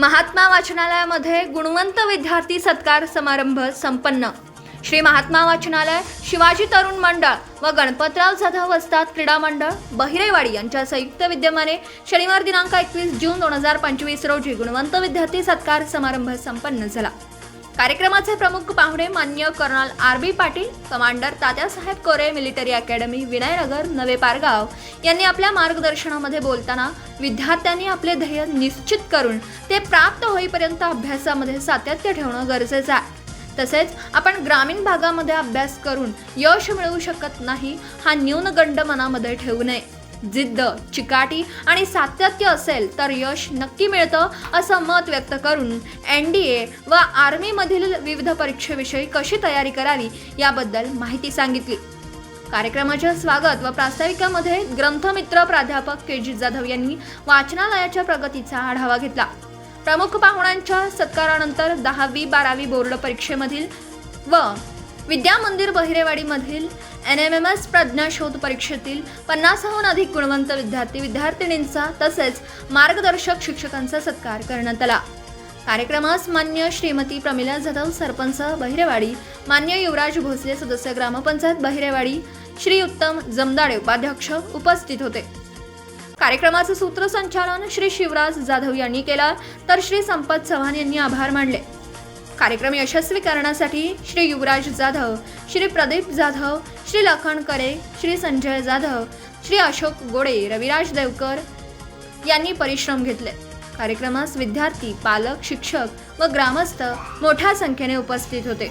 महात्मा वाचनालयामध्ये गुणवंत विद्यार्थी सत्कार समारंभ संपन्न. श्री महात्मा वाचनालय शिवाजी तरुण मंडळ व गणपतराव जाधव वस्ताद क्रीडा मंडळ बहिरेवाडी यांच्या संयुक्त विद्यमाने शनिवार दिनांक एकवीस जून दोन हजार पंचवीस रोजी गुणवंत विद्यार्थी सत्कार समारंभ संपन्न झाला. कार्यक्रमाचे प्रमुख पाहुणे मान्य colonel R B Patil commander Tatyasaheb Kore military academy Vinayanagar Nave Pargaon यांनी आपल्या मार्गदर्शनामध्ये बोलताना विद्यार्थ्यांनी आपले ध्येय निश्चित करून ते प्राप्त होईपर्यंत अभ्यासामध्ये सातत्य ठेवणं गरजेचं आहे. तसेच आपण ग्रामीण भागामध्ये अभ्यास करून यश मिळवू शकत नाही हा न्यूनगंड मनामध्ये ठेवू नये. जिद्द चिकाटी आणि सातत्य असेल तर यश नक्की मिळतं असं मत व्यक्त करून एन डी ए व आर्मीमधील विविध परीक्षेविषयी कशी तयारी करावी याबद्दल माहिती सांगितली. कार्यक्रमाच्या स्वागत व प्रास्ताविकामध्ये ग्रंथमित्र प्राध्यापक के जी जाधव यांनी वाचनालयाच्या प्रगतीचा आढावा घेतला. प्रमुख पाहुण्यांच्या सत्कारानंतर दहावी बारावी बोर्ड परीक्षेमधील व विद्या मंदिर बहिरेवाडीमधील एन एम एम एस प्रज्ञाशोध परीक्षेतील पन्नासहून अधिक गुणवंत विद्यार्थी विद्यार्थिनींचा तसेच मार्गदर्शक शिक्षकांचा सत्कार करण्यात आला. कार्यक्रमास मान्य श्रीमती प्रमिला जाधव सरपंच बहिरेवाडी मान्य युवराज भोसले सदस्य ग्रामपंचायत बहिरेवाडी श्री उत्तम जमदाडे उपाध्यक्ष उपस्थित होते. कार्यक्रमाचं सूत्रसंचालन श्री शिवराज जाधव यांनी केला तर श्री संपत चव्हाण यांनी आभार मानले. कार्यक्रम यशस्वी करण्यासाठी श्री युवराज जाधव श्री प्रदीप जाधव श्री लखन करे श्री संजय जाधव श्री अशोक गोडे रविराज देवकर यांनी परिश्रम घेतले. कार्यक्रमास विद्यार्थी पालक शिक्षक व ग्रामस्थ मोठ्या संख्येने उपस्थित होते.